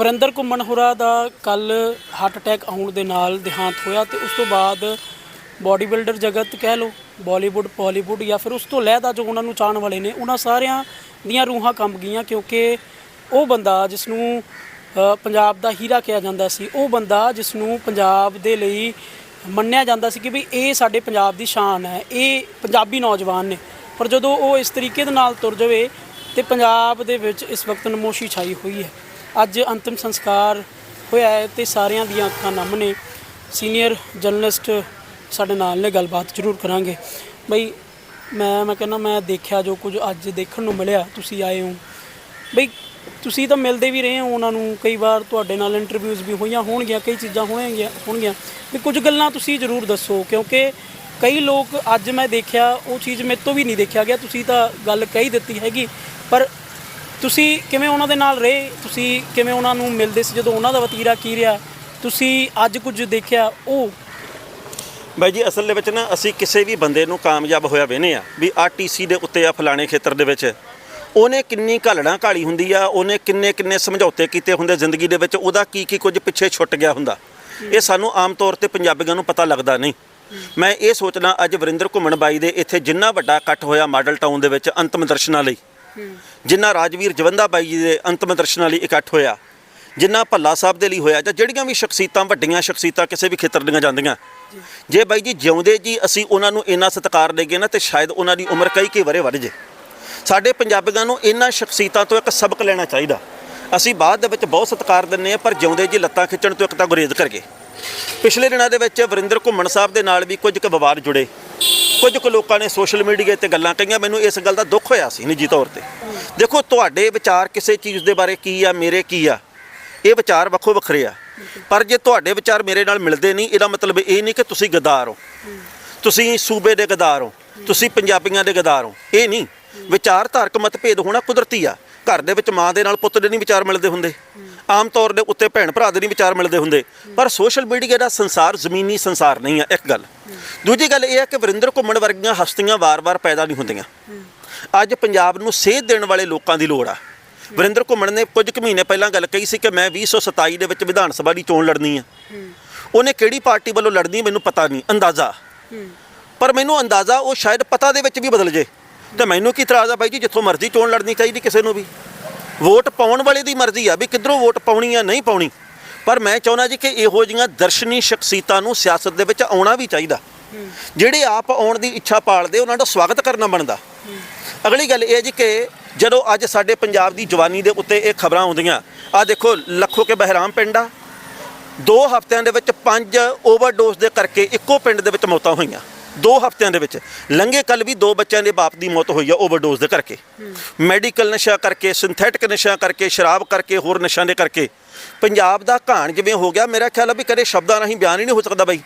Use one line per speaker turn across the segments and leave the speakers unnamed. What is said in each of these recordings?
ਵਰਿੰਦਰ ਘੁੰਮਣ ਹੋਰਾ ਦਾ ਕੱਲ heart attack ਆਉਣ ਦੇ ਨਾਲ ਦੇਹਾਂਤ ਹੋਇਆ ਤੇ ਉਸ ਤੋਂ ਬਾਅਦ ਬਾਡੀ ਬਿਲਡਰ ਜਗਤ ਕਹਿ ਲਓ ਬਾਲੀਵੁੱਡ ਪਾਲੀਵੁੱਡ ਜਾਂ ਫਿਰ ਉਸ ਤੋਂ ਲਹਿਦਾ ਜੋ ਉਹਨਾਂ ਨੂੰ ਚਾਹਣ ਵਾਲੇ ਨੇ, ਉਹਨਾਂ ਸਾਰਿਆਂ ਦੀਆਂ ਰੂਹਾਂ ਕੰਬ ਗਈਆਂ ਕਿਉਂਕਿ ਉਹ ਬੰਦਾ ਜਿਸ ਨੂੰ ਪੰਜਾਬ ਦਾ ਹੀਰਾ ਕਿਹਾ ਜਾਂਦਾ ਸੀ, ਉਹ ਬੰਦਾ ਜਿਸ ਨੂੰ ਪੰਜਾਬ ਦੇ ਲਈ ਮੰਨਿਆ ਜਾਂਦਾ ਸੀ ਕਿ ਵੀ ਇਹ ਸਾਡੇ ਪੰਜਾਬ ਦੀ ਸ਼ਾਨ ਹੈ, ਇਹ ਪੰਜਾਬੀ ਨੌਜਵਾਨ ਨੇ। ਪਰ ਜਦੋਂ ਉਹ ਇਸ ਤਰੀਕੇ ਦੇ ਨਾਲ ਤੁਰ ਜਾਵੇ ਤੇ ਪੰਜਾਬ ਦੇ ਵਿੱਚ ਇਸ ਵਕਤ ਨਮੋਸ਼ੀ ਛਾਈ ਹੋਈ ਹੈ। ਅੱਜ ਅੰਤਿਮ ਸੰਸਕਾਰ ਹੋਇਆ ਹੈ ਤੇ ਸਾਰਿਆਂ ਦੀਆਂ ਅੱਖਾਂ ਨਮ ਨੇ ਸੀਨੀਅਰ ਜਰਨਲਿਸਟ ਸਾਡੇ ਨਾਲ ਨੇ, ਗੱਲਬਾਤ ਜ਼ਰੂਰ ਕਰਾਂਗੇ। ਬਈ, ਮੈਂ ਮੈਂ ਕਹਿੰਦਾ ਮੈਂ ਦੇਖਿਆ ਜੋ ਕੁਝ ਅੱਜ ਦੇਖਣ ਨੂੰ ਮਿਲਿਆ, ਤੁਸੀਂ ਆਏ ਹੋ। ਬਈ, ਤੁਸੀਂ ਤਾਂ ਮਿਲਦੇ ਵੀ ਰਹੇ ਹੋ, ਉਹਨਾਂ ਨੂੰ ਕਈ ਵਾਰ ਤੁਹਾਡੇ ਨਾਲ ਇੰਟਰਵਿਊਜ਼ ਵੀ ਹੋਈਆਂ ਹੋਣਗੀਆਂ, ਕਈ ਚੀਜ਼ਾਂ ਹੋਣਗੀਆਂ ਹੋਣਗੀਆਂ। ਵੀ ਕੁਝ ਗੱਲਾਂ ਤੁਸੀਂ ਜ਼ਰੂਰ ਦੱਸੋ, ਕਿਉਂਕਿ ਕਈ ਲੋਕ ਅੱਜ ਮੈਂ ਦੇਖਿਆ, ਉਹ ਚੀਜ਼ ਮੇਰੇ ਤੋਂ ਵੀ ਨਹੀਂ ਦੇਖਿਆ ਗਿਆ, ਤੁਸੀਂ ਤਾਂ ਗੱਲ ਕਹੀ ਦਿੱਤੀ ਹੈਗੀ, ਪਰ ਤੁਸੀਂ ਕਿਵੇਂ ਉਹਨਾਂ ਦੇ ਨਾਲ ਰਹੇ? ਤੁਸੀਂ ਕਿਵੇਂ ਉਹਨਾਂ ਨੂੰ ਮਿਲਦੇ ਸੀ? ਜਦੋਂ ਉਹਨਾਂ ਦਾ ਵਤੀਰਾ ਕੀ ਰਿਹਾ? ਤੁਸੀਂ ਅੱਜ ਕੁਝ ਦੇਖਿਆ? ਉਹ
ਬਾਈ ਜੀ ਅਸਲ ਦੇ ਵਿੱਚ ਨਾ ਅਸੀਂ ਕਿਸੇ ਵੀ ਬੰਦੇ ਨੂੰ ਕਾਮਯਾਬ ਹੋਇਆ ਵੇਨੇ ਆ ਵੀ ਆਰਟੀਸੀ ਦੇ ਉੱਤੇ ਆ ਫਲਾਣੇ ਖੇਤਰ ਦੇ ਵਿੱਚ। ਉਹਨੇ ਕਿੰਨੀ ਘਾਲਣਾ ਘਾਲੀ ਹੁੰਦੀ ਆ ਉਹਨੇ ਕਿੰਨੇ ਕਿੰਨੇ ਸਮਝੌਤੇ ਕੀਤੇ ਹੁੰਦੇ ਜ਼ਿੰਦਗੀ ਦੇ ਵਿੱਚ ਉਹਦਾ ਕੀ ਕੀ ਕੁਝ ਪਿੱਛੇ ਛੁੱਟ ਗਿਆ ਹੁੰਦਾ। ਇਹ ਸਾਨੂੰ ਆਮ ਤੌਰ ਤੇ ਪੰਜਾਬੀਆਂ ਨੂੰ ਪਤਾ ਲੱਗਦਾ ਨਹੀਂ। ਮੈਂ ਇਹ ਸੋਚਦਾ ਅੱਜ ਵਰਿੰਦਰ ਘੁੰਮਣ ਬਾਈ ਦੇ ਇੱਥੇ ਜਿੰਨਾ ਵੱਡਾ ਇਕੱਠ ਹੋਇਆ ਮਾਡਲ ਟਾਊਨ ਦੇ ਵਿੱਚ ਅੰਤਮ ਦਰਸ਼ਨਾਂ ਲਈ। ਜਿੰਨਾ ਰਾਜਵੀਰ ਜਵੰਦਾ ਬਾਈ ਜੀ ਦੇ ਅੰਤਮ ਦਰਸ਼ਨਾਂ ਲਈ ਇਕੱਠ ਹੋਇਆ, ਜਿੰਨਾ ਭੱਲਾ ਸਾਹਿਬ ਦੇ ਲਈ ਹੋਇਆ, ਜਾਂ ਜਿਹੜੀਆਂ ਵੀ ਸ਼ਖਸੀਅਤਾਂ, ਵੱਡੀਆਂ ਸ਼ਖਸੀਅਤਾਂ ਕਿਸੇ ਵੀ ਖੇਤਰ ਦੀਆਂ ਜਾਂਦੀਆਂ, ਜੇ ਬਾਈ ਜੀ ਜਿਉਂਦੇ ਜੀ, ਅਸੀਂ ਉਹਨਾਂ ਨੂੰ ਇੰਨਾ ਸਤਿਕਾਰ ਦੇਗੇ ਨਾ, ਤੇ ਸ਼ਾਇਦ ਉਹਨਾਂ ਦੀ ਉਮਰ ਕਈ ਕਈ ਵਰੇ ਵੱਧ ਜੇ। ਸਾਡੇ ਪੰਜਾਬੀਆਂ ਨੂੰ ਇਹਨਾਂ ਸ਼ਖਸੀਅਤਾਂ ਤੋਂ ਇੱਕ ਸਬਕ ਲੈਣਾ ਚਾਹੀਦਾ। ਅਸੀਂ ਬਾਅਦ ਦੇ ਵਿੱਚ ਬਹੁਤ ਸਤਿਕਾਰ ਦਿੰਨੇ ਆ ਪਰ ਜਿਉਂਦੇ ਜੀ ਲੱਤਾਂ ਖਿੱਚਣ ਤੋਂ ਇੱਕ ਤਾਂ ਗੁਰੇਜ਼ ਕਰਕੇ। ਪਿਛਲੇ ਦਿਨਾਂ ਦੇ ਵਿੱਚ ਵਰਿੰਦਰ ਘੁੰਮਣ ਸਾਹਿਬ ਦੇ ਨਾਲ ਵੀ ਕੁਝ ਕੁ ਵਿਵਾਦ ਜੁੜੇ। ਕੁਝ ਕੁ ਲੋਕਾਂ ਨੇ ਸੋਸ਼ਲ ਮੀਡੀਆ ਤੇ ਗੱਲਾਂ ਕਹੀਆਂ, ਮੈਨੂੰ ਇਸ ਗੱਲ ਦਾ ਦੁੱਖ ਹੋਇਆ ਸੀ ਨਿੱਜੀ ਤੌਰ ਤੇ। ਦੇਖੋ, ਤੁਹਾਡੇ ਵਿਚਾਰ ਕਿਸੇ ਚੀਜ਼ ਦੇ ਬਾਰੇ ਕੀ ਆ, ਮੇਰੇ ਕੀ ਆ? ਇਹ ਵਿਚਾਰ ਵੱਖੋ ਵੱਖਰੇ ਆ। ਪਰ ਜੇ ਤੁਹਾਡੇ ਵਿਚਾਰ ਮੇਰੇ ਨਾਲ ਮਿਲਦੇ ਨਹੀਂ, ਇਹਦਾ ਮਤਲਬ ਇਹ ਨਹੀਂ ਕਿ ਤੁਸੀਂ ਗਦਾਰ ਹੋ। ਤੁਸੀਂ ਸੂਬੇ ਦੇ ਗਦਾਰ ਹੋ, ਤੁਸੀਂ ਪੰਜਾਬੀਆਂ ਦੇ ਗਦਾਰ ਹੋ। ਇਹ ਨਹੀਂ। ਵਿਚਾਰਧਾਰਕ ਮਤਭੇਦ ਹੋਣਾ ਕੁਦਰਤੀ ਆ। ਘਰ ਦੇ ਵਿੱਚ ਮਾਂ ਦੇ ਨਾਲ ਪੁੱਤ ਦੇ ਨਹੀਂ ਵਿਚਾਰ ਮਿਲਦੇ ਹੁੰਦੇ। ਆਮ ਤੌਰ ਦੇ ਉੱਤੇ ਭੈਣ ਭਰਾ ਦੇ ਨਹੀਂ ਵਿਚਾਰ ਮਿਲਦੇ ਹੁੰਦੇ। ਪਰ ਸੋਸ਼ਲ ਮੀਡੀਆ ਦਾ ਸੰਸਾਰ ਜ਼ਮੀਨੀ ਸੰਸਾਰ ਨਹੀਂ ਹੈ, ਇੱਕ ਗੱਲ। ਦੂਜੀ ਗੱਲ ਇਹ ਹੈ ਕਿ ਵਰਿੰਦਰ ਘੁੰਮਣ ਵਰਗੀਆਂ ਹਸਤੀਆਂ ਵਾਰ-ਵਾਰ ਪੈਦਾ ਨਹੀਂ ਹੁੰਦੀਆਂ। ਅੱਜ ਪੰਜਾਬ ਨੂੰ ਸੇਧ ਦੇਣ ਵਾਲੇ ਲੋਕਾਂ ਦੀ ਲੋੜ ਆ। ਵਰਿੰਦਰ ਘੁੰਮਣ ਨੇ ਕੁਝ ਕੁ ਮਹੀਨੇ ਪਹਿਲਾਂ ਗੱਲ ਕਹੀ ਸੀ ਕਿ ਮੈਂ 2027 ਦੇ ਵਿੱਚ ਵਿਧਾਨ ਸਭਾ ਦੀ ਚੋਣ ਲੜਨੀ ਆ। ਉਹਨੇ ਕਿਹੜੀ ਪਾਰਟੀ ਵੱਲੋਂ ਲੜਨੀ ਮੈਨੂੰ ਪਤਾ ਨਹੀਂ, ਅੰਦਾਜ਼ਾ। ਪਰ ਮੈਨੂੰ ਅੰਦਾਜ਼ਾ ਉਹ ਸ਼ਾਇਦ ਪਤਾ ਦੇ ਵਿੱਚ ਵੀ ਬਦਲ ਜੇ। ਤੇ ਮੈਨੂੰ ਕੀ ਇਤਰਾਜ਼ ਆ ਬਾਈ ਜੀ, ਜਿੱਥੋਂ ਮਰਜ਼ੀ ਚੋਣ ਲੜਨੀ ਚਾਹੀਦੀ ਕਿਸੇ ਨੂੰ ਵੀ। ਵੋਟ ਪਾਉਣ ਵਾਲੇ ਦੀ ਮਰਜ਼ੀ ਆ ਵੀ ਕਿੱਧਰੋਂ ਵੋਟ ਪਾਉਣੀ ਆ, ਨਹੀਂ ਪਾਉਣੀ। ਪਰ ਮੈਂ ਚਾਹੁੰਦਾ ਜੀ ਕਿ ਇਹੋ ਜਿਹੀਆਂ ਦਰਸ਼ਨੀ ਸ਼ਖਸੀਅਤਾਂ ਨੂੰ ਸਿਆਸਤ ਦੇ ਵਿੱਚ ਆਉਣਾ ਵੀ ਚਾਹੀਦਾ। ਜਿਹੜੇ ਆਪ ਆਉਣ ਦੀ ਇੱਛਾ ਪਾਲਦੇ, ਉਹਨਾਂ ਦਾ ਸਵਾਗਤ ਕਰਨਾ ਬਣਦਾ। ਅਗਲੀ ਗੱਲ ਇਹ ਹੈ ਜੀ ਕਿ ਜਦੋਂ ਅੱਜ ਸਾਡੇ ਪੰਜਾਬ ਦੀ ਜਵਾਨੀ ਦੇ ਉੱਤੇ ਇਹ ਖਬਰਾਂ ਆਉਂਦੀਆਂ ਆ ਦੇਖੋ ਲੱਖੋ ਕੇ ਬਹਿਰਾਮ ਪਿੰਡ ਆ। ਦੋ ਹਫ਼ਤਿਆਂ ਦੇ ਵਿੱਚ ਪੰਜ ਓਵਰਡੋਜ਼ ਦੇ ਕਰਕੇ ਇੱਕੋ ਪਿੰਡ ਦੇ ਵਿੱਚ ਮੌਤਾਂ ਹੋਈਆਂ। ਦੋ ਹਫ਼ਤਿਆਂ ਦੇ ਵਿੱਚ ਲੰਘੇ ਕੱਲ ਵੀ ਦੋ ਬੱਚਿਆਂ ਦੇ ਬਾਪ ਦੀ ਮੌਤ ਹੋਈ ਆ ਓਵਰਡੋਜ਼ ਦੇ ਕਰਕੇ। ਮੈਡੀਕਲ ਨਸ਼ਾ ਕਰਕੇ, ਸਿੰਥੈਟਿਕ ਨਸ਼ਾ ਕਰਕੇ, ਸ਼ਰਾਬ ਕਰਕੇ, ਹੋਰ ਨਸ਼ਿਆਂ ਦੇ ਕਰਕੇ। ਪੰਜਾਬ ਦਾ ਘਾਣ ਜਿਵੇਂ ਹੋ ਗਿਆ, ਮੇਰਾ ਖਿਆਲ ਆ ਵੀ ਕਦੇ ਸ਼ਬਦਾਂ ਰਾਹੀਂ ਬਿਆਨ ਹੀ ਨਹੀਂ ਹੋ ਸਕਦਾ ਬਾਈ।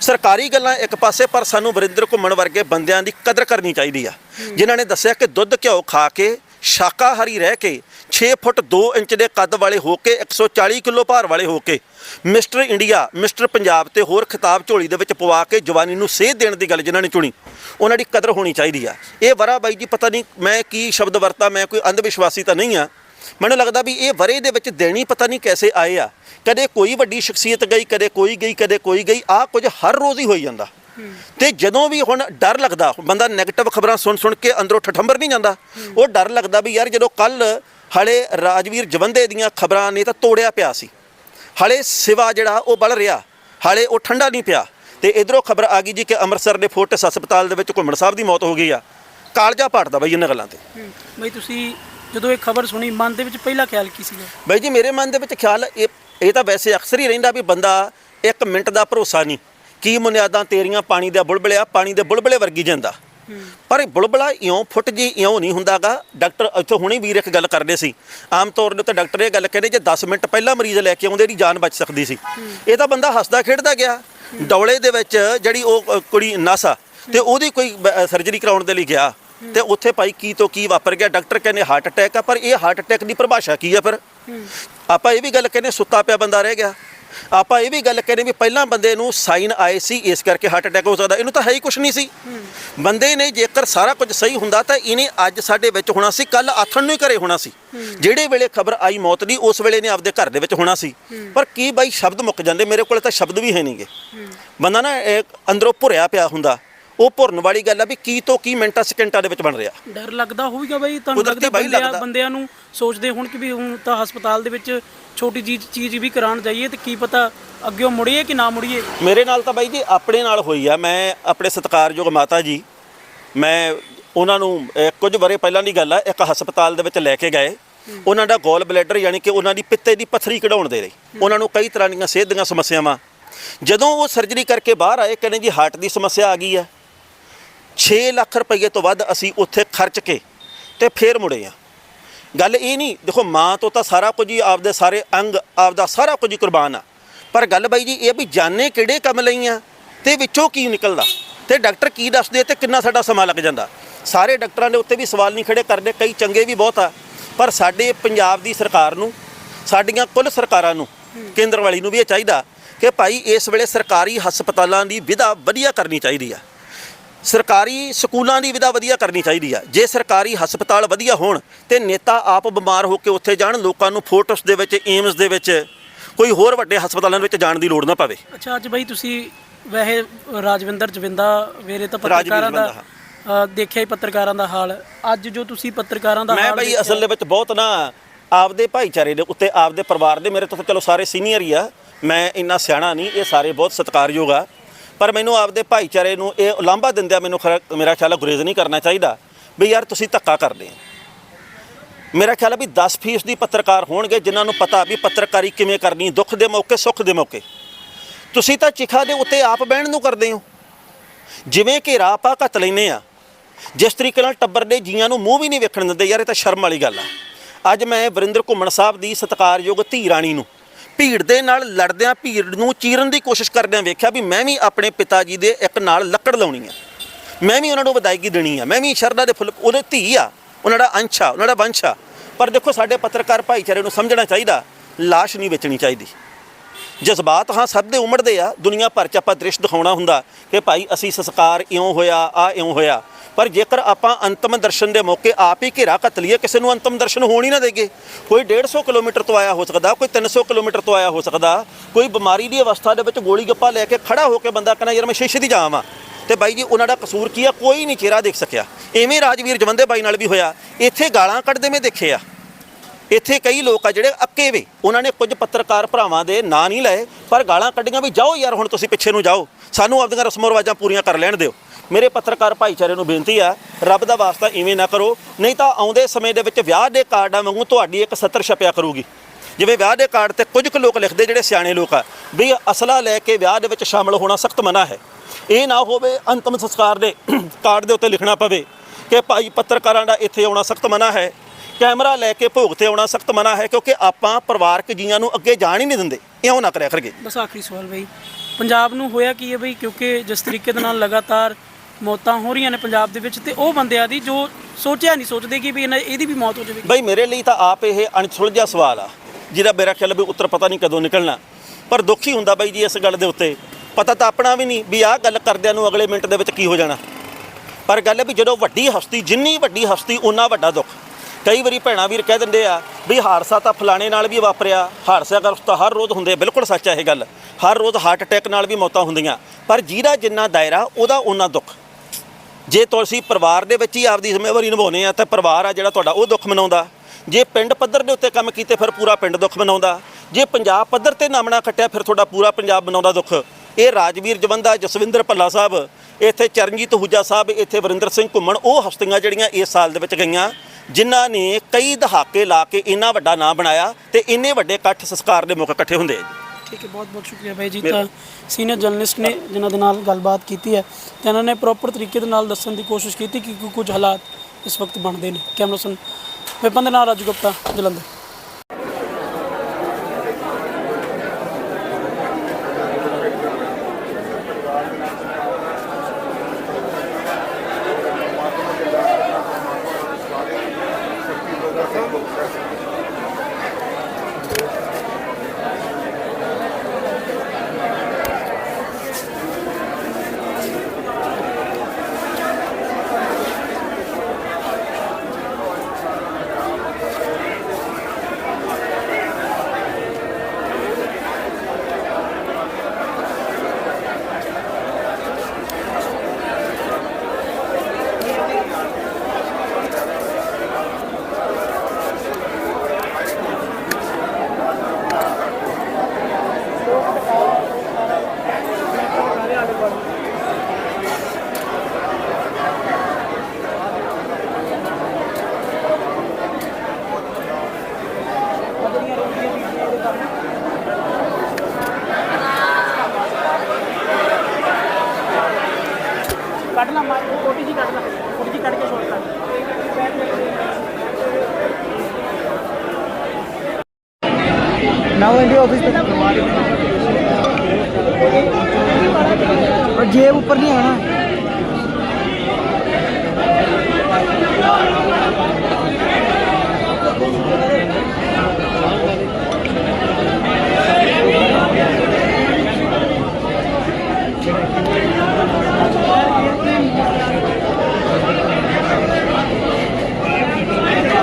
ਸਰਕਾਰੀ ਗੱਲਾਂ ਇੱਕ ਪਾਸੇ, ਪਰ ਸਾਨੂੰ ਵਰਿੰਦਰ ਘੁੰਮਣ ਵਰਗੇ ਬੰਦਿਆਂ ਦੀ ਕਦਰ ਕਰਨੀ ਚਾਹੀਦੀ ਆ। ਜਿਨ੍ਹਾਂ ਨੇ ਦੱਸਿਆ ਕਿ ਦੁੱਧ ਘਿਓ ਖਾ ਕੇ ਸ਼ਾਕਾਹਾਰੀ ਰਹਿ ਕੇ 6 ਫੁੱਟ 2 ਇੰਚ ਦੇ ਕੱਦ ਵਾਲੇ ਹੋ ਕੇ 140 ਕਿਲੋ ਭਾਰ ਵਾਲੇ ਹੋ ਕੇ ਮਿਸਟਰ ਇੰਡੀਆ, ਮਿਸਟਰ ਪੰਜਾਬ ਤੇ ਹੋਰ ਖਿਤਾਬ ਝੋਲੀ ਦੇ ਵਿੱਚ ਪਵਾ ਕੇ ਜਵਾਨੀ ਨੂੰ ਸੇਧ ਦੇਣ ਦੀ ਗੱਲ ਜਿਨ੍ਹਾਂ ਨੇ ਚੁਣੀ, ਉਹਨਾਂ ਦੀ ਕਦਰ ਹੋਣੀ ਚਾਹੀਦੀ ਆ। ਇਹ ਵਰਾ ਬਾਈ ਜੀ ਪਤਾ ਨਹੀਂ ਮੈਂ ਕੀ ਸ਼ਬਦ ਵਰਤਾ, ਮੈਂ ਕੋਈ ਅੰਧ ਵਿਸ਼ਵਾਸੀ ਤਾਂ ਨਹੀਂ ਆ। ਮੈਨੂੰ ਲੱਗਦਾ ਵੀ ਇਹ ਵਰੇ ਦੇ ਵਿੱਚ ਦੇਣੀ ਪਤਾ ਨਹੀਂ ਕੈਸੇ ਆਏ ਆ। ਕਦੇ ਕੋਈ ਵੱਡੀ ਸ਼ਖਸੀਅਤ ਗਈ, ਕਦੇ ਕੋਈ ਗਈ, ਕਦੇ ਕੋਈ ਗਈ ਆ ਕੁਝ ਹਰ ਰੋਜ਼ ਹੀ ਹੋਈ ਜਾਂਦਾ। ਤੇ ਜਦੋਂ ਵੀ ਹੁਣ ਡਰ ਲੱਗਦਾ ਬੰਦਾ 네ਗੇਟਿਵ ਖਬਰਾਂ ਸੁਣ ਸੁਣ ਕੇ ਅੰਦਰੋਂ ਠਠੰਬਰ ਨਹੀਂ ਜਾਂਦਾ ਉਹ ਡਰ ਲੱਗਦਾ ਵੀ ਯਾਰ ਜਦੋਂ ਕੱਲ ਹਲੇ ਰਾਜਵੀਰ ਜਵੰਦੇ ਦੀਆਂ ਖਬਰਾਂ ਨੇ ਤਾਂ ਤੋੜਿਆ ਪਿਆ ਸੀ। ਹਲੇ ਸਿਵਾ ਜਿਹੜਾ ਉਹ ਬਲ ਰਿਹਾ ਹਲੇ ਉਹ ਠੰਡਾ ਨਹੀਂ ਪਿਆ। ਤੇ ਇਧਰੋਂ ਖਬਰ ਆ ਗਈ ਜੀ ਕਿ ਅੰਮ੍ਰਿਤਸਰ ਦੇ ਫੋਰਟਿਸ ਹਸਪਤਾਲ ਦੇ ਵਿੱਚ ਘੁੰਮਣ ਸਾਹਿਬ ਦੀ ਮੌਤ ਹੋ ਗਈ ਆ। ਕਾਲਜਾ ਪਾਟਦਾ ਬਈ ਇਹਨਾਂ ਗੱਲਾਂ ਤੇ।
ਬਈ ਤੁਸੀਂ ਜਦੋਂ ਇਹ ਖਬਰ ਸੁਣੀ ਮਨ ਦੇ ਵਿੱਚ ਪਹਿਲਾ ਖਿਆਲ ਕੀ ਸੀਗਾ?
ਬਾਈ ਜੀ ਮੇਰੇ ਮਨ ਦੇ ਵਿੱਚ ਖਿਆਲ ਇਹ ਇਹ ਤਾਂ ਵੈਸੇ ਅਕਸਰ ਹੀ ਰਹਿੰਦਾ ਵੀ ਬੰਦਾ ਇੱਕ ਮਿੰਟ ਦਾ ਭਰੋਸਾ ਨਹੀਂ। ਕੀ ਮੁਨਿਆਦਾਂ ਤੇਰੀਆਂ ਪਾਣੀ ਦਾ ਬੁਲਬਲਿਆ ਪਾਣੀ ਦੇ ਬੁਲਬਲੇ ਵਰਗੀ ਜਾਂਦਾ। ਪਰ ਬੁਲਬਲਾ ਇਉਂ ਫੁੱਟ ਜੀ ਇਉਂ ਨਹੀਂ ਹੁੰਦਾਗਾ। ਡਾਕਟਰ ਇੱਥੋਂ ਹੁਣੇ ਵੀਰ ਇੱਕ ਗੱਲ ਕਰਦੇ ਸੀ। ਆਮ ਤੌਰ ਦੇ ਉੱਤੇ ਡਾਕਟਰ ਇਹ ਗੱਲ ਕਹਿੰਦੇ ਜੇ 10 ਮਿੰਟ ਪਹਿਲਾਂ ਮਰੀਜ਼ ਲੈ ਕੇ ਆਉਂਦੇ ਦੀ ਜਾਨ ਬਚ ਸਕਦੀ ਸੀ। ਇਹ ਤਾਂ ਬੰਦਾ ਹੱਸਦਾ ਖੇਡਦਾ ਗਿਆ। ਡੌਲੇ ਦੇ ਵਿੱਚ ਜਿਹੜੀ ਉਹ ਅ, ਕੁੜੀ ਨਾਸਾ ਤੇ ਉਹਦੀ ਕੋਈ ਸਰਜਰੀ ਕਰਾਉਣ ਦੇ ਲਈ ਗਿਆ। ਤੇ ਉੱਥੇ ਭਾਈ ਕੀ ਤੋਂ ਕੀ ਵਾਪਰ ਗਿਆ? ਡਾਕਟਰ ਕਹਿੰਦੇ ਹਾਰਟ ਅਟੈਕ ਆ ਪਰ ਇਹ ਹਾਰਟ ਅਟੈਕ ਦੀ ਪਰਿਭਾਸ਼ਾ ਕੀ ਆ ਫਿਰ? ਆਪਾਂ ਇਹ ਵੀ ਗੱਲ ਕਹਿੰਦੇ ਸੁੱਤਾ ਪਿਆ ਬੰਦਾ ਰਹਿ ਗਿਆ। ਆਪਾਂ ਇਹ ਵੀ ਗੱਲ ਕਹਿੰਦੇ ਵੀ ਪਹਿਲਾਂ ਬੰਦੇ ਨੂੰ ਸਾਈਨ ਆਏ ਸੀ ਇਸ ਕਰਕੇ ਹਾਰਟ ਅਟੈਕ ਹੋ ਸਕਦਾ। ਇਹਨੂੰ ਤਾਂ ਹੈ ਹੀ ਕੁਝ ਨਹੀਂ ਸੀ। ਬੰਦੇ ਨੇ ਜੇਕਰ ਸਾਰਾ ਕੁਝ ਸਹੀ ਹੁੰਦਾ ਤਾਂ ਇਹਨੇ ਅੱਜ ਸਾਡੇ ਵਿੱਚ ਹੋਣਾ ਸੀ ਕੱਲ ਆਥਣ ਨੂੰ ਹੀ ਘਰੇ ਹੋਣਾ ਸੀ। ਜਿਹੜੇ ਵੇਲੇ ਖਬਰ ਆਈ ਮੌਤ ਦੀ ਉਸ ਵੇਲੇ ਨੇ ਆਪਦੇ ਘਰ ਦੇ ਵਿੱਚ ਹੋਣਾ ਸੀ। ਪਰ ਕੀ ਬਾਈ ਸ਼ਬਦ ਮੁੱਕ ਜਾਂਦੇ? ਮੇਰੇ ਕੋਲ ਤਾਂ ਸ਼ਬਦ ਵੀ ਹੈ ਨਹੀਂਗੇ ਬੰਦਾ ਨਾ ਅੰਦਰੋਂ ਭੁਰਿਆ ਪਿਆ ਹੁੰਦਾ। ਉਹ ਭੁਰਨ ਵਾਲੀ ਗੱਲ ਆ ਵੀ ਕੀ ਤੋਂ ਕੀ ਮਿੰਟਾਂ ਸਕਿੰਟਾਂ ਦੇ ਵਿੱਚ ਬਣ ਰਿਹਾ।
ਡਰ ਲੱਗਦਾ ਹੋਵੇਗਾ ਬਈ ਤੁਹਾਨੂੰ
ਕੁਦਰਤੀ
ਲੱਗਦਾ
ਬਾਈ
ਬੰਦਿਆਂ
ਲੱਗਦਾ।
ਬੰਦਿਆਂ ਨੂੰ ਸੋਚਦੇ ਹੁਣ ਕਿ ਵੀ ਹੁਣ ਤਾਂ ਹਸਪਤਾਲ ਦੇ ਵਿੱਚ ਛੋਟੀ ਜੀ ਚੀਜ਼ ਵੀ ਕਰਾਉਣ ਜਾਈਏ ਤੇ ਕੀ ਪਤਾ ਅੱਗੇ ਮੁੜੀਏ ਕਿ ਨਾ ਮੁੜੀਏ।
ਮੇਰੇ ਨਾਲ ਤਾਂ ਬਾਈ ਜੀ ਆਪਣੇ ਨਾਲ ਹੋਈ ਆ ਮੈਂ ਆਪਣੇ ਸਤਿਕਾਰਯੋਗ ਮਾਤਾ ਜੀ ਮੈਂ ਉਹਨਾਂ ਨੂੰ ਅਹ, ਕੁਝ ਬਰੇ ਪਹਿਲਾਂ ਦੀ ਗੱਲ ਆ ਇੱਕ ਹਸਪਤਾਲ ਦੇ ਵਿੱਚ ਲੈ ਕੇ ਗਏ। ਉਹਨਾਂ ਦਾ ਗੋਲ ਬਲੈਡਰ ਯਾਨੀ ਕਿ ਉਹਨਾਂ ਦੀ ਪਿੱਤੇ ਦੀ ਪੱਥਰੀ ਕਢਾਉਣ ਦੇ ਲਈ। ਉਹਨਾਂ ਨੂੰ ਕਈ ਤਰ੍ਹਾਂ ਦੀਆਂ ਸਿਹਤ ਦੀਆਂ ਸਮੱਸਿਆਵਾਂ। ਜਦੋਂ ਉਹ ਸਰਜਰੀ ਕਰਕੇ ਬਾਹਰ ਆਏ ਕਹਿੰਦੇ ਜੀ ਹਾਰਟ ਦੀ ਸਮੱਸਿਆ ਆ ਗਈ ਆ। 6 ਲੱਖ ਰੁਪਏ ਤੋਂ ਵੱਧ ਅਸੀਂ ਉੱਥੇ ਖਰਚ ਕੇ ਤੇ ਫੇਰ ਮੁੜੇ ਆ। ਗੱਲ ਇਹ ਨਹੀਂ, ਦੇਖੋ ਮਾਂ ਤੋਂ ਤਾਂ ਸਾਰਾ ਕੁਝ ਹੀ ਆਪਦੇ ਸਾਰੇ ਅੰਗ, ਆਪਦਾ ਸਾਰਾ ਕੁਝ ਕੁਰਬਾਨ ਆ। ਪਰ ਗੱਲ ਬਾਈ ਜੀ ਇਹ ਵੀ ਜਾਣੇ ਕਿਹੜੇ ਕੰਮ ਲਈ ਆ ਤੇ ਵਿੱਚੋਂ ਕੀ ਨਿਕਲਦਾ? ਤੇ ਡਾਕਟਰ ਕੀ ਦੱਸਦੇ ਤੇ ਕਿੰਨਾ ਸਾਡਾ ਸਮਾਂ ਲੱਗ ਜਾਂਦਾ? ਸਾਰੇ ਡਾਕਟਰਾਂ ਦੇ ਉੱਤੇ ਵੀ ਸਵਾਲ ਨਹੀਂ ਖੜੇ ਕਰਦੇ, ਕਈ ਚੰਗੇ ਵੀ ਬਹੁਤ ਆ। ਪਰ ਸਾਡੇ ਪੰਜਾਬ ਦੀ ਸਰਕਾਰ ਨੂੰ, ਸਾਡੀਆਂ ਕੁੱਲ ਸਰਕਾਰਾਂ ਨੂੰ, ਕੇਂਦਰ ਵਾਲੀ ਨੂੰ ਵੀ ਇਹ ਚਾਹੀਦਾ ਕਿ ਭਾਈ ਇਸ ਵੇਲੇ ਸਰਕਾਰੀ ਹਸਪਤਾਲਾਂ ਦੀ ਵਿਧਾ ਵਧੀਆ ਕਰਨੀ ਚਾਹੀਦੀ ਆ। ਸਰਕਾਰੀ ਸਕੂਲਾਂ ਦੀ ਵਿਧਾ ਵਧੀਆ ਕਰਨੀ ਚਾਹੀਦੀ ਆ। ਜੇ ਸਰਕਾਰੀ ਹਸਪਤਾਲ ਵਧੀਆ ਹੋਣ ਤੇ ਨੇਤਾ ਆਪ ਬਿਮਾਰ ਹੋ ਕੇ ਉੱਥੇ ਜਾਣ ਲੋਕਾਂ ਨੂੰ ਫੋਰਟਸ ਦੇ ਵਿੱਚ ਏਮਸ ਦੇ ਵਿੱਚ ਕੋਈ ਹੋਰ ਵੱਡੇ ਹਸਪਤਾਲਾਂ ਵਿੱਚ ਜਾਣ ਦੀ ਲੋੜ ਨਾ ਪਵੇ।
ਅੱਛਾ ਅੱਜ ਬਈ ਤੁਸੀਂ ਵੈਸੇ ਰਾਜਵਿੰਦਰ ਜਵਿੰਦਾ ਵੇਰੇ ਤਾਂ ਪੱਤਰਕਾਰਾਂ ਦਾ ਦੇਖਿਆ ਹੀ ਪੱਤਰਕਾਰਾਂ ਦਾ ਹਾਲ। ਅੱਜ ਜੋ ਤੁਸੀਂ ਪੱਤਰਕਾਰਾਂ ਦਾ
ਮੈਂ ਬਈ ਅਸਲ ਦੇ ਵਿੱਚ ਬਹੁਤ ਨਾ ਆਪਦੇ ਭਾਈਚਾਰੇ ਦੇ ਉੱਤੇ ਆਪਦੇ ਪਰਿਵਾਰ ਦੇ ਮੇਰੇ ਤਾਂ ਚਲੋ ਸਾਰੇ ਸੀਨੀਅਰ ਹੀ ਆ। ਮੈਂ ਇੰਨਾ ਸਿਆਣਾ ਨਹੀਂ ਇਹ ਸਾਰੇ ਬਹੁਤ ਸਤਿਕਾਰਯੋਗ ਆ। ਪਰ ਮੈਨੂੰ ਆਪਦੇ ਭਾਈਚਾਰੇ ਨੂੰ ਇਹ ਉਲਾਂਭਾ ਦਿੰਦਿਆਂ ਮੈਨੂੰ ਖਰਾ- ਮੇਰਾ ਖਿਆਲ ਆ ਗੁਰੇਜ਼ ਨਹੀਂ ਕਰਨਾ ਚਾਹੀਦਾ ਵੀ ਯਾਰ ਤੁਸੀਂ ਧੱਕਾ ਕਰਦੇ ਹੋ। ਮੇਰਾ ਖਿਆਲ ਆ ਵੀ 10% ਦੀ ਪੱਤਰਕਾਰ ਹੋਣਗੇ ਜਿਨ੍ਹਾਂ ਨੂੰ ਪਤਾ ਵੀ ਪੱਤਰਕਾਰੀ ਕਿਵੇਂ ਕਰਨੀ, ਦੁੱਖ ਦੇ ਮੌਕੇ, ਸੁੱਖ ਦੇ ਮੌਕੇ। ਤੁਸੀਂ ਤਾਂ ਚਿਖਾ ਦੇ ਉੱਤੇ ਆਪ ਬਹਿਣ ਨੂੰ ਕਰਦੇ ਹੋ। ਜਿਵੇਂ ਘੇਰਾ ਆਪਾਂ ਘੱਤ ਲੈਨੇ ਆ। ਜਿਸ ਤਰੀਕੇ ਨਾਲ ਟੱਬਰ ਦੇ ਜੀਆਂ ਨੂੰ ਮੂੰਹ ਵੀ ਨਹੀਂ ਵੇਖਣ ਦਿੰਦੇ, ਯਾਰ ਇਹ ਤਾਂ ਸ਼ਰਮ ਵਾਲੀ ਗੱਲ ਆ। ਅੱਜ ਮੈਂ ਵਰਿੰਦਰ ਘੁੰਮਣ ਸਾਹਿਬ ਦੀ ਸਤਿਕਾਰਯੋਗ ਧੀ ਰਾਣੀ ਨੂੰ ਭੀੜ ਦੇ ਨਾਲ ਲੜਦਿਆਂ ਭੀੜ ਨੂੰ ਚੀਰਨ ਦੀ ਕੋਸ਼ਿਸ਼ ਕਰਦਿਆਂ ਵੇਖਿਆ ਵੀ ਮੈਂ ਵੀ ਆਪਣੇ ਪਿਤਾ ਜੀ ਦੇ ਇੱਕ ਨਾਲ ਲੱਕੜ ਲਾਉਣੀ ਆ। ਮੈਂ ਵੀ ਉਹਨਾਂ ਨੂੰ ਵਧਾਈਗੀ ਦੇਣੀ ਆ। ਮੈਂ ਵੀ ਸ਼ਰਧਾ ਦੇ ਫੁੱਲ, ਉਹਦੇ ਧੀ ਆ, ਉਹਨਾਂ ਦਾ ਅੰਸ਼ ਆ, ਉਹਨਾਂ ਦਾ ਵੰਸ਼ ਆ। ਪਰ ਦੇਖੋ ਸਾਡੇ ਪੱਤਰਕਾਰ ਭਾਈਚਾਰੇ ਨੂੰ ਸਮਝਣਾ ਚਾਹੀਦਾ, ਲਾਸ਼ ਨਹੀਂ ਵੇਚਣੀ ਚਾਹੀਦੀ। ਜਜ਼ਬਾਤ ਹਾਂ ਸਭ ਦੇ ਉਮੜਦੇ ਆ, ਦੁਨੀਆ ਭਰ ਚ ਆਪਾਂ ਦ੍ਰਿਸ਼ ਦਿਖਾਉਣਾ ਹੁੰਦਾ ਕਿ ਭਾਈ ਅਸੀਂ ਸੰਸਕਾਰ ਇਉਂ ਹੋਇਆ, ਆ ਇਉਂ ਹੋਇਆ। ਪਰ ਜੇਕਰ ਆਪਾਂ ਅੰਤਮ ਦਰਸ਼ਨ ਦੇ ਮੌਕੇ ਆਪ ਹੀ ਘੇਰਾ ਕੱਤ ਲਈਏ, ਕਿਸੇ ਨੂੰ ਅੰਤਮ ਦਰਸ਼ਨ ਹੋਣ ਹੀ ਨਾ ਦੇਗੇ ਕੋਈ 150 ਕਿਲੋਮੀਟਰ ਤੋਂ ਆਇਆ ਹੋ ਸਕਦਾ, ਕੋਈ 300 ਕਿਲੋਮੀਟਰ ਤੋਂ ਆਇਆ ਹੋ ਸਕਦਾ, ਕੋਈ ਬਿਮਾਰੀ ਦੀ ਅਵਸਥਾ ਦੇ ਵਿੱਚ ਗੋਲੀ ਗੱਪਾ ਲੈ ਕੇ ਖੜਾ ਹੋ ਕੇ ਬੰਦਾ ਕਹਿੰਦਾ, ਯਾਰ ਮੈਂ ਸ਼ੀਸ਼ੇ ਦੀ ਜਾਵਾਂ ਤੇ ਬਾਈ ਜੀ, ਉਹਨਾਂ ਦਾ ਕਸੂਰ ਕੀ ਆ? ਕੋਈ ਨਹੀਂ ਚਿਹਰਾ ਦੇਖ ਸਕਿਆ। ਐਵੇਂ ਰਾਜਵੀਰ ਜਵੰਦੇ ਬਾਈ ਨਾਲ ਵੀ ਹੋਇਆ। ਇੱਥੇ ਗਾਲਾਂ ਕੱਢਦੇ ਮੈਂ ਦੇਖੇ ਆ। ਇੱਥੇ ਕਈ ਲੋਕ ਆ ਜਿਹੜੇ ਅੱਕੇ ਵੇ, ਉਹਨਾਂ ਨੇ ਕੁਝ ਪੱਤਰਕਾਰ ਭਰਾਵਾਂ ਦੇ ਨਾਂ ਨਹੀਂ ਲਏ, ਪਰ ਗਾਲਾਂ ਕੱਢੀਆਂ ਵੀ ਜਾਓ ਯਾਰ, ਹੁਣ ਤੁਸੀਂ ਪਿੱਛੇ ਨੂੰ ਜਾਓ। ਸਾਨੂੰ ਆਪਦੀਆਂ ਰਸਮੋ ਰਿਵਾਜਾਂ ਪੂਰੀਆਂ ਕਰ ਲੈਣ ਦਿਓ। ਮੇਰੇ ਪੱਤਰਕਾਰ ਭਾਈਚਾਰੇ ਨੂੰ ਬੇਨਤੀ ਆ, ਰੱਬ ਦਾ ਵਾਸਤਾ ਇਵੇਂ ਨਾ ਕਰੋ, ਨਹੀਂ ਤਾਂ ਆਉਂਦੇ ਸਮੇਂ ਦੇ ਵਿੱਚ ਵਿਆਹ ਦੇ ਕਾਰਡਾਂ ਵਾਂਗੂ ਤੁਹਾਡੀ ਇੱਕ ਸੱਤਰ ਛਪਿਆ ਕਰੂਗੀ। ਜਿਵੇਂ ਵਿਆਹ ਦੇ ਕਾਰਡ ਤੇ ਕੁਝ ਕੁ ਲੋਕ ਲਿਖਦੇ ਜਿਹੜੇ ਸਿਆਣੇ ਲੋਕ ਆ, ਵੀ ਅਸਲਾ ਲੈ ਕੇ ਵਿਆਹ ਦੇ ਵਿੱਚ ਸ਼ਾਮਲ ਹੋਣਾ ਸਖਤ ਮਨਾ ਹੈ। ਇਹ ਨਾ ਹੋਵੇ ਅੰਤਮ ਸੰਸਕਾਰ ਦੇ ਕਾਰਡ ਦੇ ਉੱਤੇ ਲਿਖਣਾ ਪਵੇ ਕਿ ਭਾਈ ਪੱਤਰਕਾਰਾਂ ਦਾ ਇੱਥੇ ਆਉਣਾ ਸਖਤ ਮਨਾ ਹੈ। ਕੈਮਰਾ ਲੈ ਕੇ ਭੋਗ ਤੇ ਆਉਣਾ ਸਖਤ ਮਨਾ ਹੈ ਕਿਉਂਕਿ ਆਪਾਂ ਪਰਿਵਾਰਕ ਜੀਆਂ ਨੂੰ ਅੱਗੇ ਜਾਣ ਹੀ ਨਹੀਂ ਦਿੰਦੇ। ਇਉਂ ਨਾ ਕਰਿਆ ਕਰਗੇ।
ਬਸ ਆਖਰੀ ਸਵਾਲ ਬਈ ਪੰਜਾਬ ਨੂੰ ਹੋਇਆ ਕੀ ਹੈ ਬਈ? ਕਿਉਂਕਿ ਜਿਸ ਤਰੀਕੇ ਦੇ ਨਾਲ ਲਗਾਤਾਰ ਮੌਤਾਂ ਹੋ ਰਹੀਆਂ ਨੇ ਪੰਜਾਬ ਦੇ ਵਿੱਚ ਤੇ ਉਹ ਬੰਦਿਆਂ ਦੀ ਜੋ ਸੋਚਿਆ ਨਹੀਂ ਸੋਚਦੇ ਕਿ ਵੀ ਇਹਨਾਂ ਇਹਦੀ ਵੀ ਮੌਤ ਹੋ ਜਾਵੇਗੀ?
ਬਈ ਮੇਰੇ ਲਈ ਤਾਂ ਆਪ ਇਹ ਅਣਸੁਲਝਿਆ ਸਵਾਲ ਆ ਜਿਹਦਾ ਮੇਰਾ ਖਿਆਲ ਵੀ ਉੱਤਰ ਪਤਾ ਨਹੀਂ ਕਦੋਂ ਨਿਕਲਣਾ। ਪਰ ਦੁੱਖ ਹੀ ਹੁੰਦਾ ਬਾਈ ਜੀ ਇਸ ਗੱਲ ਦੇ ਉੱਤੇ। ਪਤਾ ਤਾਂ ਆਪਣਾ ਵੀ ਨਹੀਂ ਵੀ ਆਹ ਗੱਲ ਕਰਦਿਆਂ ਨੂੰ ਅਗਲੇ ਮਿੰਟ ਦੇ ਵਿੱਚ ਕੀ ਹੋ ਜਾਣਾ। ਪਰ ਗੱਲ ਹੈ ਵੀ ਜਦੋਂ ਵੱਡੀ ਹਸਤੀ ਜਿੰਨੀ ਵੱਡੀ ਹਸਤੀ ਉਨਾ ਵੱਡਾ ਦੁੱਖ। ਕਈ ਵਾਰੀ ਭੈਣਾ ਵੀਰ ਕਹਿ ਦਿੰਦੇ ਆ ਵੀ ਹਾਦਸਾ ਤਾਂ ਫਲਾਣੇ ਨਾਲ ਵੀ ਵਾਪਰਿਆ, ਹਾਦਸਾ ਕਰ ਤਾਂ ਹਰ ਰੋਜ਼ ਹੁੰਦੇ, ਬਿਲਕੁਲ ਸੱਚ ਹੈ ਇਹ ਗੱਲ। ਹਰ ਰੋਜ਼ ਹਾਰਟ ਅਟੈਕ ਨਾਲ ਵੀ ਮੌਤਾਂ ਹੁੰਦੀਆਂ। ਪਰ ਜਿਹਦਾ ਜਿੰਨਾ ਦਾਇਰਾ, ਉਹਦਾ ਉਨਾ ਦੁੱਖ। ਜੇ ਤੁਸੀਂ ਪਰਿਵਾਰ ਦੇ ਵਿੱਚ ਹੀ ਆਪਦੀ ਜ਼ਿੰਮੇਵਾਰੀ ਨਿਭਾਉਨੇ ਆ, ਤਾਂ ਪਰਿਵਾਰ ਆ ਜਿਹੜਾ ਤੁਹਾਡਾ, ਉਹ ਦੁੱਖ ਮਨਾਉਂਦਾ। ਜੇ ਪਿੰਡ ਪੱਧਰ ਦੇ ਉੱਤੇ ਕੰਮ ਕੀਤੇ, ਫਿਰ ਪੂਰਾ ਪਿੰਡ ਦੁੱਖ ਮਨਾਉਂਦਾ। ਜੇ ਪੰਜਾਬ ਪੱਧਰ ਤੇ ਨਾਮਣਾ ਖੱਟਿਆ, ਫਿਰ ਤੁਹਾਡਾ ਪੂਰਾ ਪੰਜਾਬ ਮਨਾਉਂਦਾ ਦੁੱਖ। ਇਹ ਰਾਜਵੀਰ ਜਵੰਦਾ, ਜਸਵਿੰਦਰ ਭੱਲਾ ਸਾਹਿਬ, ਇੱਥੇ ਚਰਨਜੀਤ ਹੂਜਾ ਸਾਹਿਬ, ਇੱਥੇ ਵਰਿੰਦਰ ਸਿੰਘ ਘੁੰਮਣ, ਉਹ ਹਸਤੀਆਂ ਜਿਹੜੀਆਂ ਇਸ ਸਾਲ ਦੇ ਵਿੱਚ ਗਈਆਂ। ਜਿਨ੍ਹਾਂ ਨੇ ਕਈ ਦਹਾਕੇ ਲਾ ਕੇ ਇੰਨਾ ਵੱਡਾ ਨਾਂ ਬਣਾਇਆ ਤੇ ਇੰਨੇ ਵੱਡੇ ਇਕੱਠ ਸੰਸਕਾਰ ਦੇ ਮੌਕੇ ਇਕੱਠੇ ਹੁੰਦੇ ਆ
ਠੀਕ ਹੈ ਬਹੁਤ ਬਹੁਤ ਸ਼ੁਕਰੀਆ ਬਾਈ ਜੀ। ਤਾਂ ਸੀਨੀਅਰ ਜਰਨਲਿਸਟ ਨੇ ਜਿਨ੍ਹਾਂ ਦੇ ਨਾਲ ਗੱਲਬਾਤ ਕੀਤੀ ਹੈ ਤੇ ਇਹਨਾਂ ਨੇ ਪ੍ਰੋਪਰ ਤਰੀਕੇ ਦੇ ਨਾਲ ਦੱਸਣ ਦੀ ਕੋਸ਼ਿਸ਼ ਕੀਤੀ ਕਿ ਕੁਝ ਹਾਲਾਤ ਇਸ ਵਕਤ ਬਣਦੇ ਨੇ। ਕੈਮਰਾ ਸਨ ਵਿਪਨ ਦੇ ਨਾਲ ਰਾਜੂ ਗੁਪਤਾ ਜਲੰਧਰ।
ऑफिस तक और जेब ऊपर नहीं आना